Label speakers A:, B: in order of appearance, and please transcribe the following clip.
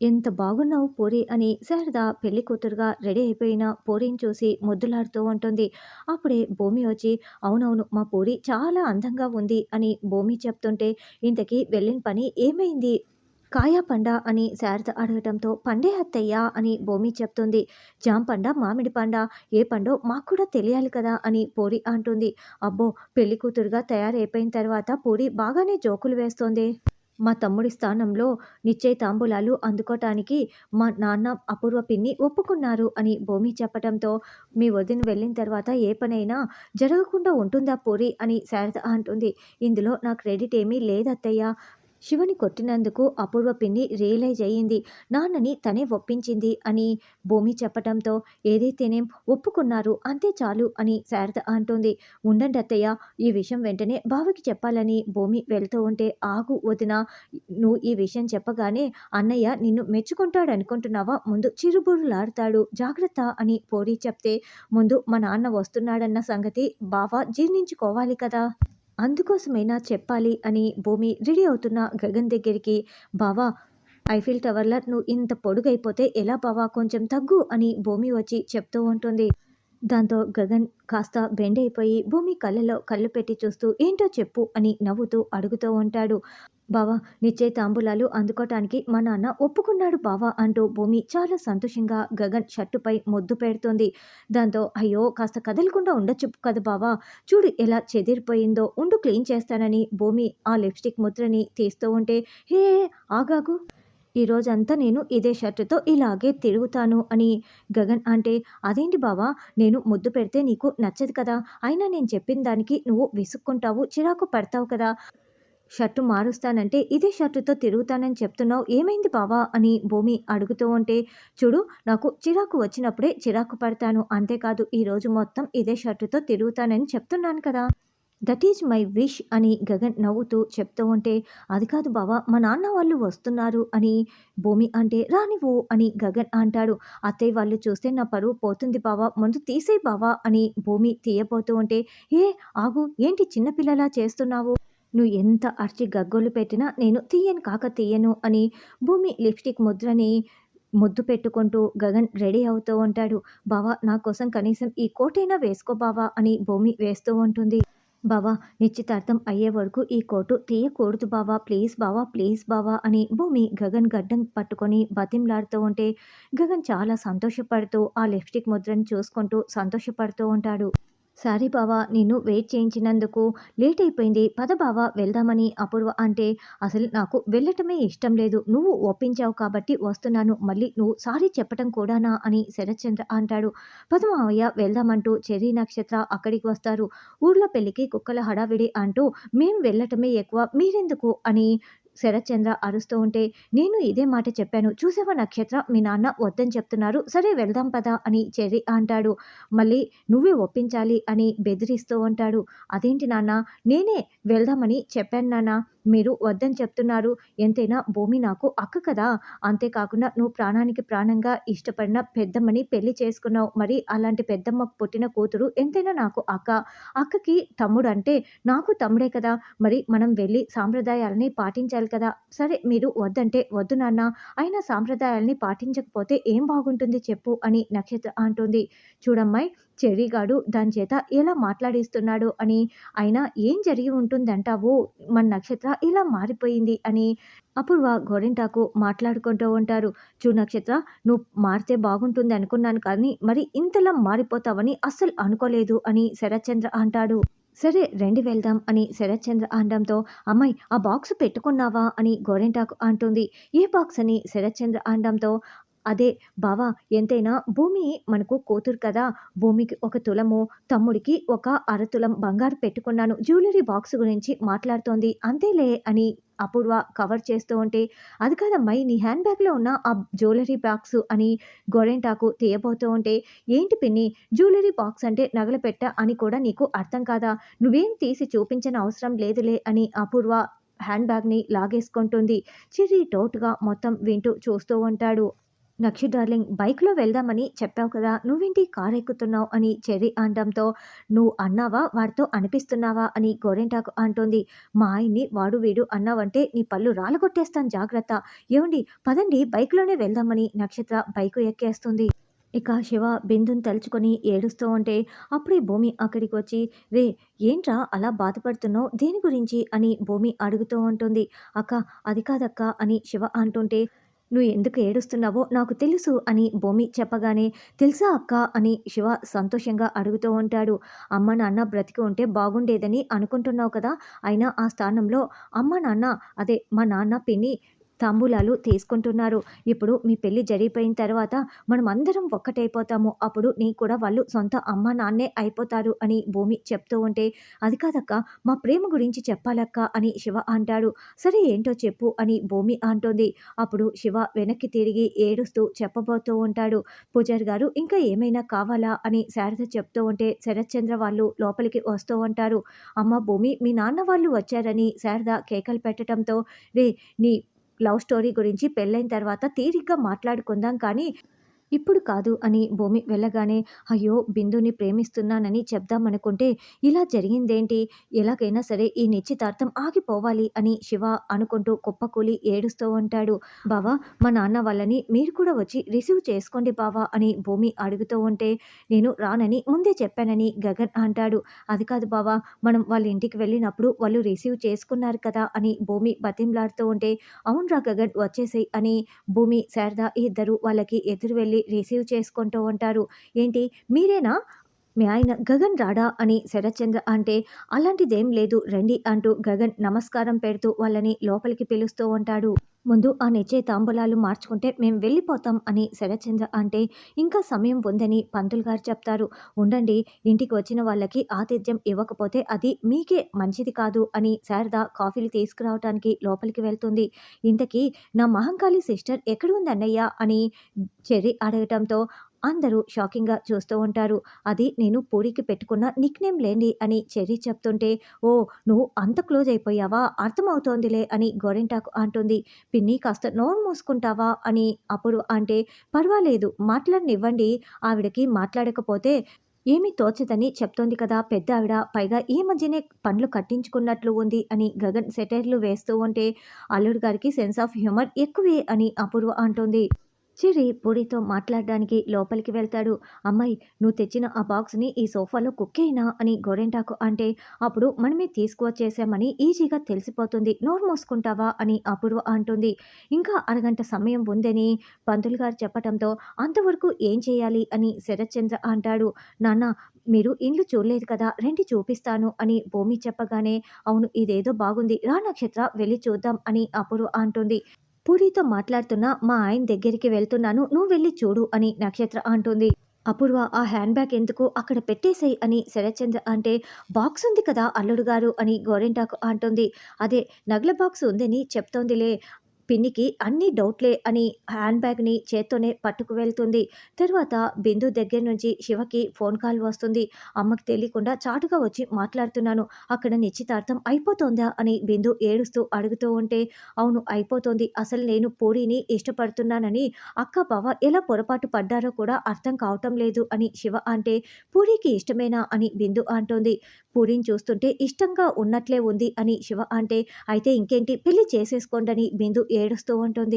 A: ఎంత బాగున్నావు పూరి అని శారద పెళ్ళి కూతురుగా రెడీ అయిపోయిన పూరిని చూసి ముద్దులాడుతూ ఉంటుంది. అప్పుడే భూమి వచ్చి అవునవును మా పూరి చాలా అందంగా ఉంది అని భూమి చెప్తుంటే ఇంతకీ వెళ్ళిన పని ఏమైంది? కాయా పండ అని శారద అడగటంతో పండే అత్తయ్య అని భూమి చెప్తుంది. జామ పండ మామిడి పండ ఏ పండో మాకు కూడా తెలియాలి కదా అని పూరి అంటుంది. అబ్బో పెళ్ళి కూతురుగా తయారైపోయిన తర్వాత పూరి బాగానే జోకులు వేస్తోంది. మా తమ్ముడి స్థానంలో నిశ్చయ తాంబూలాలు అందుకోటానికి మా నాన్న అపూర్వ పిన్ని ఒప్పుకున్నారు అని భూమి చెప్పడంతో మీ వదిన వెళ్ళిన తర్వాత ఏ పనైనా జరగకుండా ఉంటుందా పూరి అని శారద అంటుంది. ఇందులో నా క్రెడిట్ ఏమీ లేదత్తయ్య. శివని కొట్టినందుకు అపూర్వ పిన్ని రియలైజ్ అయ్యింది. నాన్నని తనే ఒప్పించింది అని భూమి చెప్పటంతో ఏదైతేనేం ఒప్పుకున్నారు అంతే చాలు అని శారద అంటుంది. ఉండండి అత్తయ్య ఈ విషయం వెంటనే బావకి చెప్పాలని భూమి వెళ్తూ ఉంటే ఆగు వదిన నువ్వు ఈ విషయం చెప్పగానే అన్నయ్య నిన్ను మెచ్చుకుంటాడు అనుకుంటున్నావా ముందు చిరుబురులాడతాడు జాగ్రత్త అని పోరీ చెప్తే ముందు మా నాన్న వస్తున్నాడన్న సంగతి బావ జీర్ణించుకోవాలి కదా. అందుకోసమైనా చెప్పాలి అని భూమి రెడీ అవుతున్న గగన్ దగ్గరికి బావా ఐఫిల్ టవర్లో నువ్వు ఇంత పొడుగైపోతే ఎలా బావా కొంచెం తగ్గు అని భూమి వచ్చి చెప్తూ ఉంటుంది. దాంతో గగన్ కాస్త బెండ్ అయిపోయి భూమి కళ్ళలో కళ్ళు పెట్టి చూస్తూ ఏంటో చెప్పు అని నవ్వుతూ అడుగుతూ ఉంటాడు. బావా నిశ్చయ తాంబూలాలు అందుకోటానికి మా నాన్న ఒప్పుకున్నాడు బావా అంటూ భూమి చాలా సంతోషంగా గగన్ షర్టుపై ముద్దు పెడుతుంది. దాంతో అయ్యో కాస్త కదలకుండా ఉండొచ్చు కదా బావా. చూడు ఎలా చెదిరిపోయిందో ఉండు క్లీన్ చేస్తానని భూమి ఆ లిప్స్టిక్ ముద్రని తీస్తూ ఉంటే హే ఆగాగు. ఈ రోజంతా నేను ఇదే షర్టుతో ఇలాగే తిరుగుతాను అని గగన్ అంటే అదేంటి బావా నేను ముద్దు పెడితే నీకు నచ్చదు కదా. అయినా నేను చెప్పిన దానికి నువ్వు విసుక్కుంటావు చిరాకు పడతావు కదా. షర్టు మారుస్తానంటే ఇదే షర్టుతో తిరుగుతానని చెప్తున్నావు. ఏమైంది బావా అని భూమి అడుగుతూ ఉంటే చూడు నాకు చిరాకు వచ్చినప్పుడే చిరాకు పడతాను. అంతేకాదు ఈరోజు మొత్తం ఇదే షర్టుతో తిరుగుతానని చెప్తున్నాను కదా. దట్ ఈజ్ మై విష్ అని గగన్ నవ్వుతూ చెప్తూ ఉంటే అది కాదు బావా మా నాన్న వాళ్ళు వస్తున్నారు అని భూమి అంటే రానివ్వు అని గగన్ అంటాడు. అత్తయ్య వాళ్ళు చూస్తే నా పరువు పోతుంది బావా ముందు తీసేయి బావా అని భూమి తీయబోతూ ఉంటే ఏ ఆగు ఏంటి చిన్నపిల్లలా చేస్తున్నావు? నువ్వు ఎంత అర్చి గగ్గోలు పెట్టినా నేను తీయను కాక తీయను అని భూమి లిప్స్టిక్ ముద్రని ముద్దు పెట్టుకుంటూ గగన్ రెడీ అవుతూ ఉంటాడు. బావా నా కోసం కనీసం ఈ కోటైనా వేసుకో బావా అని భూమి వేస్తూ ఉంటుంది. బావా నిశ్చితార్థం అయ్యే వరకు ఈ కోటు తీయకూడదు బావా ప్లీజ్ బావా ప్లీజ్ బావా అని భూమి గగన్ గడ్డం పట్టుకొని బతింలాడుతూ ఉంటే గగన్ చాలా సంతోషపడుతూ ఆ లిప్స్టిక్ ముద్రని చూసుకుంటూ సంతోషపడుతూ ఉంటాడు. సారీ బావా నిన్ను వెయిట్ చేయించినందుకు లేట్ అయిపోయింది. పద బావా వెళ్దామని. అపూర్వ అంటే అసలు నాకు వెళ్ళటమే ఇష్టం లేదు. నువ్వు ఒప్పించావు కాబట్టి వస్తున్నాను. మళ్ళీ నువ్వు సారీ చెప్పటం కూడానా అని శరత్చంద్ర అంటాడు. పదమావయ్య వెళ్దామంటూ చెర్రీ నక్షత్ర అక్కడికి వస్తారు. ఊర్లో పెళ్ళికి కుక్కల హడావిడి అంటూ మేం వెళ్ళటమే ఎక్కువ. మీరెందుకు అని శరత్చంద్ర అరుస్తూ ఉంటే నేను ఇదే మాట చెప్పాను. చూసావా నక్షత్ర? మీ నాన్న వద్దని చెప్తున్నారు. సరే వెళ్దాం పదా అని చెర్రి అంటాడు. మళ్ళీ నువ్వే ఒప్పించాలి అని బెదిరిస్తూ ఉంటాడు. అదేంటి నాన్న? నేనే వెళ్దామని చెప్పాను నాన్న. మీరు వద్దని చెప్తున్నారు. ఎంతైనా భూమి నాకు అక్క కదా. అంతేకాకుండా నువ్వు ప్రాణానికి ప్రాణంగా ఇష్టపడిన పెద్దమ్మని పెళ్ళి చేసుకున్నావు. మరి అలాంటి పెద్దమ్మకు పుట్టిన కూతురు ఎంతైనా నాకు అక్క అక్కకి తమ్ముడు అంటే నాకు తమ్ముడే కదా. మరి మనం వెళ్ళి సాంప్రదాయాలని పాటించాలి కదా. సరే మీరు వద్దంటే వద్దు నాన్న. అయినా సాంప్రదాయాలని పాటించకపోతే ఏం బాగుంటుంది చెప్పు అని నక్షత్ర అంటుంది. చూడమ్మాయి చెర్రీగాడు దాని చేత ఎలా మాట్లాడిస్తున్నాడు అని అయినా ఏం జరిగి ఉంటుందంటావు? మన నక్షత్ర ఇలా మారిపోయింది అని అపూర్వ గోరింటాకు మాట్లాడుకుంటూ ఉంటారు. చూ నక్షత్ర నువ్వు మారితే బాగుంటుంది అనుకున్నాను కానీ మరి ఇంతలా మారిపోతావని అస్సలు అనుకోలేదు అని శరత్చంద్ర అంటాడు. సరే రెండు వెళ్దాం అని శరత్చంద్ర అనడంతో అమ్మాయి ఆ బాక్స్ పెట్టుకున్నావా? అని గోరెంటాకు అంటుంది. ఏ బాక్స్ అని శరత్చంద్ర అనడంతో అదే బావా ఎంతైనా భూమి మనకు కూతురు కదా. భూమికి ఒక తులము తమ్ముడికి ఒక అరతులం బంగారు పెట్టుకున్నాను. జ్యువెలరీ బాక్స్ గురించి మాట్లాడుతోంది. అంతేలే అని అపూర్వ కవర్ చేస్తూ ఉంటే అది కాదమ్మాయి నీ హ్యాండ్ బ్యాగ్లో ఉన్న ఆ జ్యువెలరీ బాక్స్ అని గోరెంటాకు తీయబోతూ ఉంటే ఏంటి పిన్ని జ్యువెలరీ బాక్స్ అంటే నగల పెట్ట అని కూడా నీకు అర్థం కాదా? నువ్వేం తీసి చూపించని అవసరం లేదులే అని అపూర్వ హ్యాండ్ బ్యాగ్ని లాగేసుకుంటుంది. చిర్రి టోటుగా మొత్తం వింటూ చూస్తూ ఉంటాడు. నక్షి డార్లింగ్ బైక్‌లో వెళ్దామని చెప్పావు కదా! నువ్వేంటి కారెక్కుతున్నావు అని చెర్రీ అనడంతో, నువ్వు అన్నావా? వాడితో అనిపిస్తున్నావా? అని గోరెంటాకు అంటోంది. మా ఆయన్ని వాడు వీడు అన్నావంటే నీ పళ్ళు రాలగొట్టేస్తాను జాగ్రత్త. ఏమండి పదండి బైక్‌లోనే వెళ్దామని నక్షత్ర బైకు ఎక్కేస్తుంది. ఇక శివ బిందుని తలుచుకొని ఏడుస్తూ ఉంటే, అప్పుడే భూమి అక్కడికి వచ్చి, రే ఏంట్రా అలా బాధపడుతున్నావు? దేని గురించి?" అని భూమి అడుగుతూ ఉంటుంది. "అక్క అది కాదక్కా" అని శివ అంటుంటే, "నువ్వు ఎందుకు ఏడుస్తున్నావో నాకు తెలుసు" అని భూమి చెప్పగానే, "తెలుసా అక్కా" అని శివ సంతోషంగా అడుగుతూ ఉంటాడు. "అమ్మ, నాన్న బ్రతికి ఉంటే బాగుండేదని అనుకుంటున్నావు కదా! అయినా ఆ స్థానంలో అమ్మ, నాన్న అదే మా నాన్న, పిన్ని తాంబూలాలు తీసుకుంటున్నారు. ఇప్పుడు మీ పెళ్ళి జరిగిపోయిన తర్వాత మనమందరం ఒక్కటైపోతాము. అప్పుడు నీ కూడా వాళ్ళు సొంత అమ్మ, నాన్నే అయిపోతారు" అని భూమి చెప్తూ ఉంటే, "అది కాదక్క మా ప్రేమ గురించి చెప్పాలక్కా" అని శివ అంటాడు. "సరే ఏంటో చెప్పు" అని భూమి అంటోంది. అప్పుడు శివ వెనక్కి తిరిగి ఏడుస్తూ చెప్పబోతూ ఉంటాడు. "పూజారి గారు ఇంకా ఏమైనా కావాలా?" అని శారద చెప్తూ ఉంటే శరత్చంద్ర వాళ్ళు లోపలికి వస్తూ ఉంటారు. "అమ్మ భూమి మీ నాన్న వాళ్ళు వచ్చారని" శారద కేకలు పెట్టడంతో, రే నీ లవ్ స్టోరీ గురించి పెళ్ళైన తర్వాత తీరిగ్గా మాట్లాడుకుందాం కానీ, ఇప్పుడు కాదు" అని భూమి వెళ్ళగానే, "అయ్యో! బిందుని ప్రేమిస్తున్నానని చెప్దామనుకుంటే ఇలా జరిగిందేంటి? ఎలాగైనా సరే ఈ నిశ్చితార్థం ఆగిపోవాలి" అని శివ అనుకుంటూ కుప్పకూలి ఏడుస్తూ ఉంటాడు. బావా మా నాన్న వాళ్ళని మీరు కూడా వచ్చి రిసీవ్ చేసుకోండి బావా అని భూమి అడుగుతూ ఉంటే, "నేను రానని ముందే చెప్పానని" గగన్ అంటాడు. "అది కాదు బావా మనం వాళ్ళ ఇంటికి వెళ్ళినప్పుడు వాళ్ళు రిసీవ్ చేసుకున్నారు కదా" అని భూమి బతింలాడుతూ ఉంటే, "అవునురా గగన్ వచ్చేసాయి అని భూమి, శారద ఇద్దరు వాళ్ళకి ఎదురు వెళ్ళి రిసీవ్ చేసుకుంటూ ఉంటారు. "ఏంటి మీరేనా? మీ ఆయన గగన్ రాడా?" అని శరత్చంద్ర అంటే, "అలాంటిదేం లేదు రండి" అంటూ గగన్ నమస్కారం పెడుతూ వాళ్ళని లోపలికి పిలుస్తూ ఉంటాడు. "ముందు ఆ నిశ్చయితాంబూలాలు మార్చుకుంటే మేము వెళ్ళిపోతాం" అని శరత్చంద్ర అంటే, "ఇంకా సమయం ఉందని పంతులు గారు చెప్తారు. ఉండండి ఇంటికి వచ్చిన వాళ్ళకి ఆతిథ్యం ఇవ్వకపోతే అది మీకే మంచిది కాదు" అని శారద కాఫీలు తీసుకురావటానికి లోపలికి వెళ్తుంది. ఇంతకీ నా మహంకాళి సిస్టర్ ఎక్కడుందన్నయ్య అని చెర్రీ అడగటంతో అందరూ షాకింగ్‌గా చూస్తూ ఉంటారు. "అది నేను పూరికి పెట్టుకున్న నిక్‌నేమ్ లేండి" అని చెర్రీ చెప్తుంటే, ఓ నువ్వు అంత క్లోజ్ అయిపోయావా? అర్థమవుతోందిలే" అని గోరింటాకు అంటుంది. "పిన్ని కాస్త నోరు మూసుకుంటావా?" అని అప్పుడు అంటే, "పర్వాలేదు మాట్లాడనివ్వండి. ఆవిడకి మాట్లాడకపోతే ఏమీ తోచదని చెప్తోంది కదా పెద్ద ఆవిడ పైగా ఈ మధ్యనే పండ్లు కట్టించుకున్నట్లు ఉంది" అని గగన్ సెటైర్లు వేస్తూ ఉంటే, "అల్లుడు గారికి సెన్స్ ఆఫ్ హ్యూమర్ ఎక్కువే" అని అపూర్వ అంటుంది చిరి పొడితో మాట్లాడడానికి లోపలికి వెళ్తాడు. అమ్మాయి నువ్వు తెచ్చిన ఆ బాక్స్‌ని ఈ సోఫాలో కుక్కేయినా" అని గోరెంటాకు అంటే, "అప్పుడు మనమే తీసుకువచ్చేసామని ఈజీగా తెలిసిపోతుంది. నోరు మూసుకుంటావా" అని అపూర్వ అంటుంది. ఇంకా అరగంట సమయం ఉందని పంతులు గారు చెప్పడంతో "అంతవరకు ఏం చేయాలి" అని శరత్చంద్ర అంటాడు. "నాన్న మీరు ఇల్లు చూడలేదు కదా రండి చూపిస్తాను" అని భూమి చెప్పగానే, "అవును ఇదేదో బాగుంది. రా నక్షత్ర వెళ్ళి చూద్దాం" అని అపూర్వ అంటుంది. పూరితో మాట్లాడుతున్న మా ఆయన దగ్గరికి వెళ్తున్నాను నువ్వు వెళ్ళి చూడు అని నక్షత్ర అంటుంది. అపూర్వ "ఆ హ్యాండ్ బ్యాగ్ ఎందుకు? అక్కడ పెట్టేసేయ్" అని శరత్చంద్ర అంటే, "బాక్స్ ఉంది కదా అల్లుడు గారు" అని గోరింటాకు అంటుంది. "అదే నగల బాక్స్ ఉందని చెప్తోందిలే. పిన్నికి అన్ని డౌట్లే" అని హ్యాండ్ బ్యాగ్‌ని చేత్తోనే పట్టుకు వెళ్తుంది. తర్వాత బిందు దగ్గర నుంచి శివకి ఫోన్ కాల్ వస్తుంది. "అమ్మకి తెలియకుండా చాటుగా వచ్చి మాట్లాడుతున్నాను. అక్కడ నిశ్చితార్థం అయిపోతుందా అని బిందు ఏడుస్తూ అడుగుతూ ఉంటే, "అవును అయిపోతుంది అసలు నేను పూరిని ఇష్టపడుతున్నానని అక్క, బావ ఎలా పొరపాటు పడ్డారో కూడా అర్థం కావటం లేదు" అని శివ అంటే, "పూరికి ఇష్టమేనా" అని బిందు అంటోంది. "పూరిని చూస్తుంటే ఇష్టంగా ఉన్నట్లే ఉంది" అని శివ అంటే, "అయితే ఇంకేంటి పెళ్ళి చేసేసుకోండని" బిందు ఏడుస్తూ ఉంటుంది.